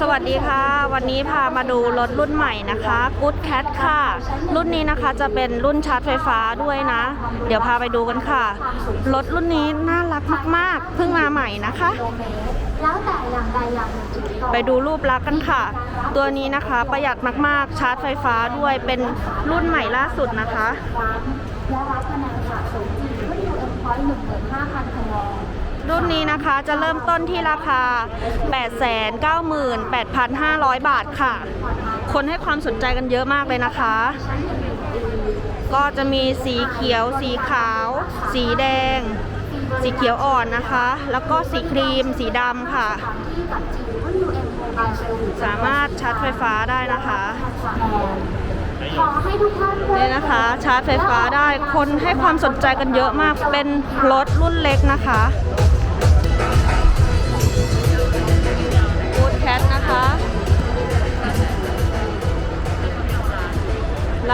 สวัสดีค่ะ วันนี้พามาดูรถรุ่นใหม่นะคะ Good Cat ค่ะ รุ่นนี้นะคะจะเป็นรุ่นชาร์จไฟฟ้าด้วยนะ เดี๋ยวพาไปดูกันค่ะ รถรุ่นนี้น่ารักมากๆ เพิ่งมาใหม่นะคะแล้วแต่อย่างใดอย่างหนึ่งไปดูรูปลักษณ์กันค่ะ ตัวนี้นะคะประหยัดมากๆ ชาร์จไฟฟ้าด้วยเป็นรุ่นใหม่ล่าสุดนะคะและรับคะแนนสะสมที่น UM Point 15,000คะแนน รุ่นนี้นะคะจะเริ่มต้นที่ราคา 898,500 บาทค่ะ คนให้ความสนใจกันเยอะมากเลยนะคะ ก็จะมีสีเขียว สีขาว สีแดง สีเขียวอ่อนนะคะ แล้วก็สีครีม สีดำค่ะ สามารถชาร์จไฟฟ้าได้นะคะขอให้ทุกท่านนี่นะคะ ชาร์จไฟฟ้าได้คนให้ความสนใจกันเยอะมากเป็นรถรุ่นเล็กนะคะ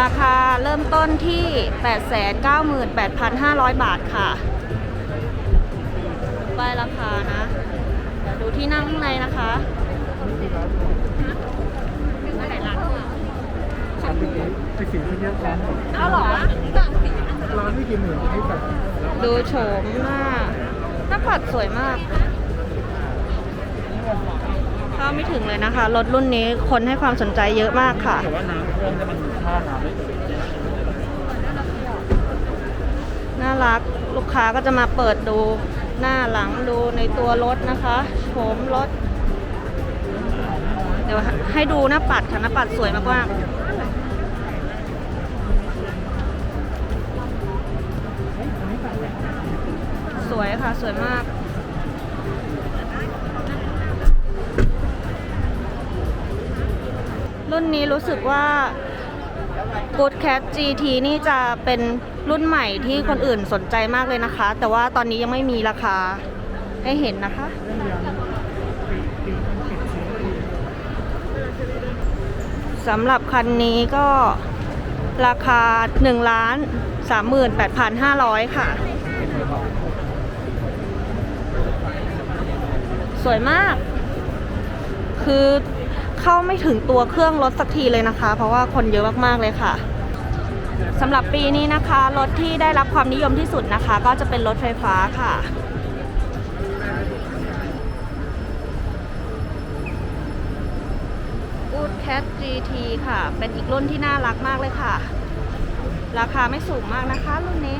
ราคาเริ่มต้นที่ 898,500 บาทค่ะป้ายราคานะ เดี๋ยวดูที่นั่งข้างในนะคะไปสีที่เยอะร้านเอาหรอร้านไม่กี่หมื่นให้แบบดูโฉมหน้าหน้าปัดสวยมาก เข้าไม่ถึงเลยนะคะ รถรุ่นนี้คนให้ความสนใจเยอะมากค่ะแต่ว่าน้ำเครื่องจะมันท่าน้ำไม่ถึงน่ารักลูกค้าก็จะมาเปิดดูหน้าหลังดูในตัวรถนะคะโฉมรถ เดี๋ยวให้ดูหน้าปัดค่ะหน้าปัดสวยมากๆสวยค่ะ สวยมาก รุ่นนี้รู้สึกว่า Good Cat GT นี่จะเป็นรุ่นใหม่ที่คนอื่นสนใจมากเลยนะคะ แต่ว่าตอนนี้ยังไม่มีราคาให้เห็นนะคะ สำหรับคันนี้ก็ราคา1ล้าน38,500 ค่ะ สวยมาก คือ เข้าไม่ถึงตัวเครื่องรถสักทีเลยนะคะ เพราะว่าคนเยอะมากๆเลยค่ะสำหรับปีนี้นะคะรถที่ได้รับความนิยมที่สุดนะคะ ก็จะเป็นรถไฟฟ้าค่ะ Good Cat GT ค่ะ เป็นอีกรุ่นที่น่ารักมากเลยค่ะ ราคาไม่สูงมากนะคะรุ่นนี้